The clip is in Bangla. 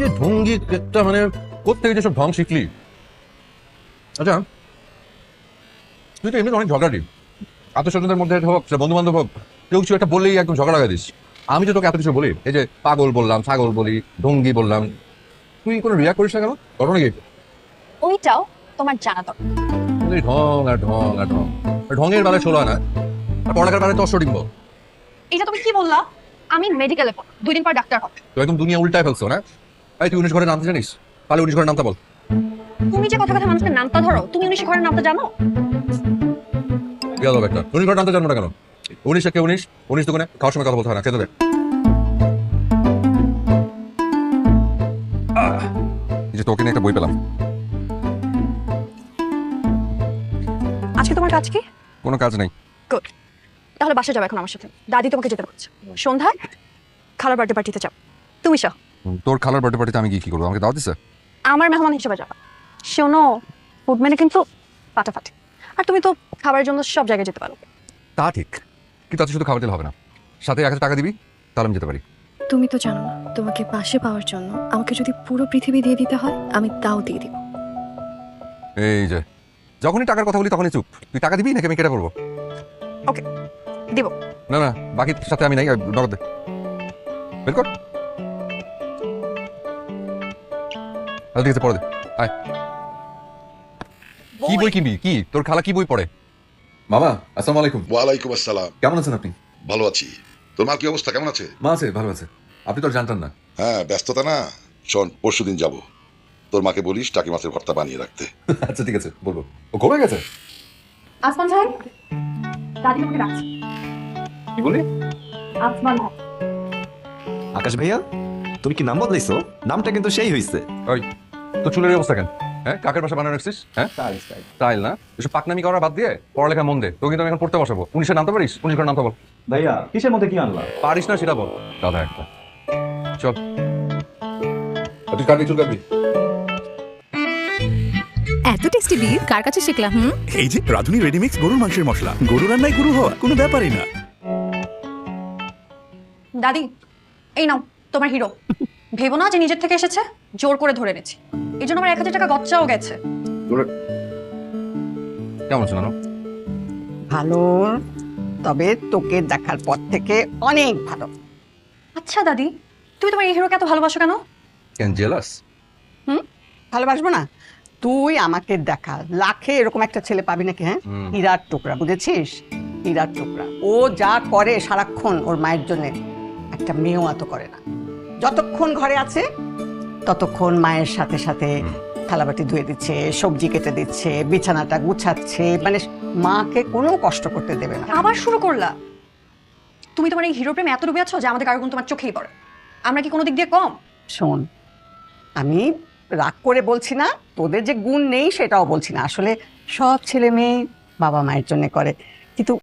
যে ঢঙ্গি একটা মানে কোথেকে যেসব ঢং শিখলি? আচ্ছা তুই তো এমনি অনেক ঝগড়াটি আত্মস্বজনদের মধ্যে হোক সে বন্ধু বান্ধব হোক কেউ কিছু একটা বললেই একদম ঝগড়া লাগা দিস। আমি তো তোকে এত কিছু বলি এই যে পাগল বললাম ছাগল বলি ঢঙ্গি বললাম তুই কোনো রিয়াক্ট করিস না কেন? ঘটনা কি ওইটাও তোমার জানা দরকার। ঢং আর ঢং আর ঢং। ঢঙের বেলায় ষোলো আনা আর পড়ালেখার বেলায় দশ ডিম্ব। এটা তুমি কি বললা? আমি মেডিকেলে পড় দুই দিন পর ডাক্তার হবে। তুই একদম দুনিয়া উল্টায় ফেলছো না? এই তুই উনিশ ঘরের নামতে জানিস? তাহলে উনিশ ঘরের নামটা বল। তুমি যে কথা কথা মানুষের নামটা ধরো তুমি উনিশ ঘরের নামটা জানো? গেল একটা উনিশ ঘরের নামটা জানব না কেন? উনিশ একে উনিশ উনিশ দোকানে খাওয়ার সময় কথা বলতে হয় না খেতে দে। যে তোকে নিয়ে একটা বই পেলাম। আজকে তোমার কাজ কি? কোনো কাজ নেই। গুড তাহলে বাসা যাবে এখন আমার সাথে। দাদি তোমাকে যেতে বলছে। সন্ধ্যায় খালার বার্থডে পার্টিতে যাও। তুমি সহ তোর খালার বার্থডে পার্টিতে আমি কি কি করব? আমাকে দাওয়াত দিছে? আমার মেহমান হিসেবে যাবা। শোনো ফুড মেনে কিন্তু ফাটাফাটি। আর তুমি তো খাবারের জন্য সব জায়গায় যেতে পারো। তা ঠিক। কিন্তু তাতে শুধু খাবার দিলে হবে না। সাথে এক হাজার টাকা দিবি তাহলে আমি যেতে পারি। তুমি তো জানো না তোমাকে পাশে পাওয়ার জন্য আমাকে যদি পুরো পৃথিবী দিয়ে দিতে হয় আমি তাও দিয়ে দিব। এই যে যখনই টাকার কথা বলি তখনই চুপ। তুই টাকা দিবি নাকি আমি কেটে পড়ব? দিব। না না বাকি সাথে আমি নাই নগদ দে। বের কর। ঠিক আছে পড়ে দে। আয়। কি বই কিনবি? কি? তোর খালা কি বই পড়ে? মামা আসসালামু আলাইকুম ওয়ালাইকুম আসসালাম। কেমন আছেন আপনি? ভালো আছি। তোর মার কি অবস্থা? কেমন আছে? মা আছে ভালো আছে। আপনি তো জানতেন না। হ্যাঁ ব্যস্ততা না। শোন পরশু দিন যাব। তোর মাকে বলিস টাকি মাছের ভর্তা বানিয়ে রাখতে। আচ্ছা ঠিক আছে বলব। ও ঘুমে গেছে? আসমান ভাই? দাদি তোমাকে ডাকছে। কি বলি আসমান ভাই। আকাশ ভাইয়া তুমি কি নাম বদলাইছো? নামটা কিন্তু সেই হইছে। ওই। তো চুলের অবস্থা কেন? হ্যাঁ? কাকের বাসা বানানো রাখছিস? হ্যাঁ? স্টাইল না? এসব পাকনামি করা বাদ দিয়ে পড়ালেখা মন দে। তোকে কিন্তু আমি এখন পড়তে বসাবো। উনিশের নামতে পারিস? উনিশ ঘরের নামটা বল। ভাইয়া কিসের মধ্যে কি আনলা পারিস না সেটা বল। দাদা একটা। চল। তুই কাটবি চুল কাটবি? এত টেস্টি বিফ কার কাছে শিখলাম হুম? এই যে রাধুনি রেডিমিক্স গরুর মাংসের মশলা। গরু রান্নায় গুরু হওয়া কোনো ব্যাপারই না। দাদি এই নাও তোমার হিরো ভেবো না যে নিজের থেকে এসেছে জোর করে ধরে এনেছি। এই জন্য আমার এক হাজার টাকা গচ্চাও গেছে। কেমন আছো নানু? ভালো। তবে তোকে দেখার পর থেকে অনেক ভালো। আচ্ছা দাদি তুমি তোমার এই হিরোকে এত ভালোবাসো কেন? ক্যান জেলাস ভালোবাসবো না? তুই আমাকে দেখা। লাখে এরকম একটা ছেলে পাবি নাকি হ্যাঁ? হুম। হীরার টুকরা বুঝেছিস? হীরার টুকরা। ও যা করে সারাক্ষণ ওর মায়ের জন্য একটা মেয়েও এত করে না। যতক্ষণ ঘরে আছে ততক্ষণ মায়ের সাথে সাথে থালাবাটি ধুয়ে দিচ্ছে সবজি কেটে দিচ্ছে বিছানাটা গুছাচ্ছে মানে মাকে কোনো কষ্ট করতে দেবে না। আবার শুরু করলা? তুমি তোমার এই হিরো প্রেমে এত ডুবে আছো যে আমাদের কারও গুণ তোমার চোখেই পড়ে। আমরা কি কোনো দিক দিয়ে কম? শোন আমি রাগ করে বলছি না তোদের যে গুণ নেই সেটাও বলছি না। আসলে সব ছেলে মেয়ে বাবা মায়ের জন্য করে। কিন্তু